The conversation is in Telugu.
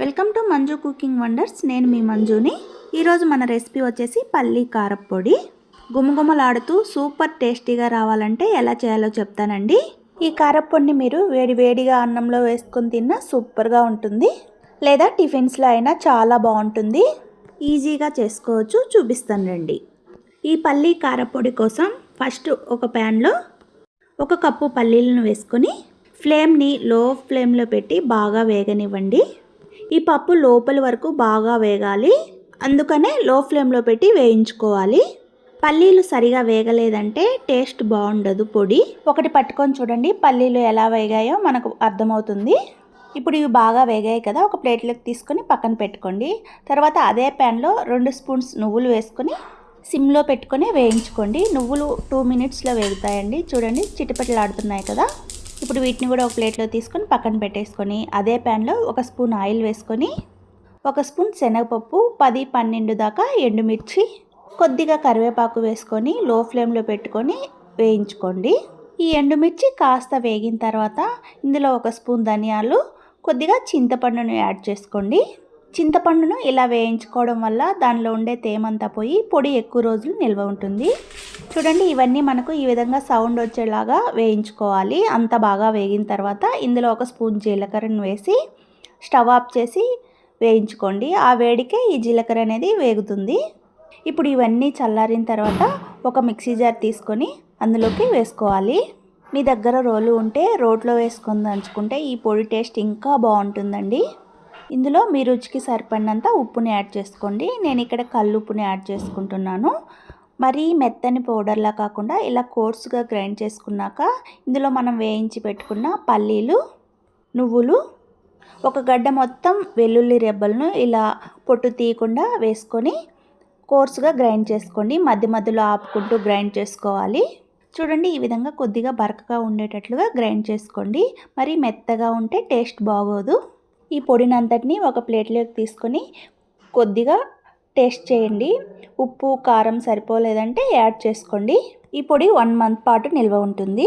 Welcome to Manju cooking wonders. నేను మీ మంజుని. ఈరోజు మన రెసిపీ వచ్చేసి పల్లీ కారప్పొడి. గుమగుమలాడుతూ సూపర్ టేస్టీగా రావాలంటే ఎలా చేయాలో చెప్తానండి. ఈ కారప్పొడిని మీరు వేడి వేడిగా అన్నంలో వేసుకొని తిన్నా సూపర్గా ఉంటుంది. లేదా టిఫిన్స్లో అయినా చాలా బాగుంటుంది. ఈజీగా చేసుకోవచ్చు చూపిస్తాను రండి. ఈ పల్లీ కారప్పొడి కోసం ఫస్ట్ ఒక ప్యాన్లో ఒక కప్పు పల్లీలను వేసుకొని ఫ్లేమ్ని లో ఫ్లేమ్లో పెట్టి బాగా వేగనివ్వండి. ఈ పప్పు లోపల వరకు బాగా వేగాలి. అందుకనే లో ఫ్లేమ్లో పెట్టి వేయించుకోవాలి. పల్లీలు సరిగా వేగలేదంటే టేస్ట్ బాగుండదు పొడి. ఒకటి పట్టుకొని చూడండి పల్లీలు ఎలా వేగాయో మనకు అర్థమవుతుంది. ఇప్పుడు ఇవి బాగా వేగాయి కదా ఒక ప్లేట్లోకి తీసుకొని పక్కన పెట్టుకోండి. తర్వాత అదే ప్యాన్లో రెండు స్పూన్స్ నువ్వులు వేసుకొని సిమ్లో పెట్టుకొని వేయించుకోండి. నువ్వులు టూ మినిట్స్లో వేగుతాయండి. చూడండి చిటిపటలాడుతున్నాయి కదా. ఇప్పుడు వీటిని కూడా ఒక ప్లేట్లో తీసుకొని పక్కన పెట్టేసుకొని అదే ప్యాన్లో ఒక స్పూన్ ఆయిల్ వేసుకొని ఒక స్పూన్ శనగపప్పు పది పన్నెండు దాకా ఎండుమిర్చి కొద్దిగా కరివేపాకు వేసుకొని లో ఫ్లేమ్లో పెట్టుకొని వేయించుకోండి. ఈ ఎండుమిర్చి కాస్త వేగిన తర్వాత ఇందులో ఒక స్పూన్ ధనియాలు కొద్దిగా చింతపండును యాడ్ చేసుకోండి. చింతపండును ఇలా వేయించుకోవడం వల్ల దానిలో ఉండే తేమంతా పోయి పొడి ఎక్కువ రోజులు నిల్వ ఉంటుంది. చూడండి ఇవన్నీ మనకు ఈ విధంగా సౌండ్ వచ్చేలాగా వేయించుకోవాలి. అంత బాగా వేగిన తర్వాత ఇందులో ఒక స్పూన్ జీలకర్రను వేసి స్టవ్ ఆఫ్ చేసి వేయించుకోండి. ఆ వేడికే ఈ జీలకర్ర అనేది వేగుతుంది. ఇప్పుడు ఇవన్నీ చల్లారిన తర్వాత ఒక మిక్సీ జార్ తీసుకొని అందులోకి వేసుకోవాలి. మీ దగ్గర రోలు ఉంటే రోట్లో వేసుకొని దంచుకుంటే ఈ పొడి టేస్ట్ ఇంకా బాగుంటుందండి. ఇందులో మీ రుచికి సరిపడినంత ఉప్పుని యాడ్ చేసుకోండి. నేను ఇక్కడ కల్లుప్పుని యాడ్ చేసుకుంటున్నాను. మరీ మెత్తని పౌడర్లా కాకుండా ఇలా కోర్సుగా గ్రైండ్ చేసుకున్నాక ఇందులో మనం వేయించి పెట్టుకున్న పల్లీలు నువ్వులు ఒక గడ్డ మొత్తం వెల్లుల్లి రెబ్బలను ఇలా పొట్టు తీయకుండా వేసుకొని కోర్సుగా గ్రైండ్ చేసుకోండి. మధ్య మధ్యలో ఆపుకుంటూ గ్రైండ్ చేసుకోవాలి. చూడండి ఈ విధంగా కొద్దిగా బరకగా ఉండేటట్లుగా గ్రైండ్ చేసుకోండి. మరి మెత్తగా ఉంటే టేస్ట్ బాగోదు. ఈ పొడినంతటిని ఒక ప్లేట్లోకి తీసుకొని కొద్దిగా టేస్ట్ చేయండి. ఉప్పు కారం సరిపోలేదంటే యాడ్ చేసుకోండి. ఈ పొడి వన్ మంత్ పాటు నిల్వ ఉంటుంది.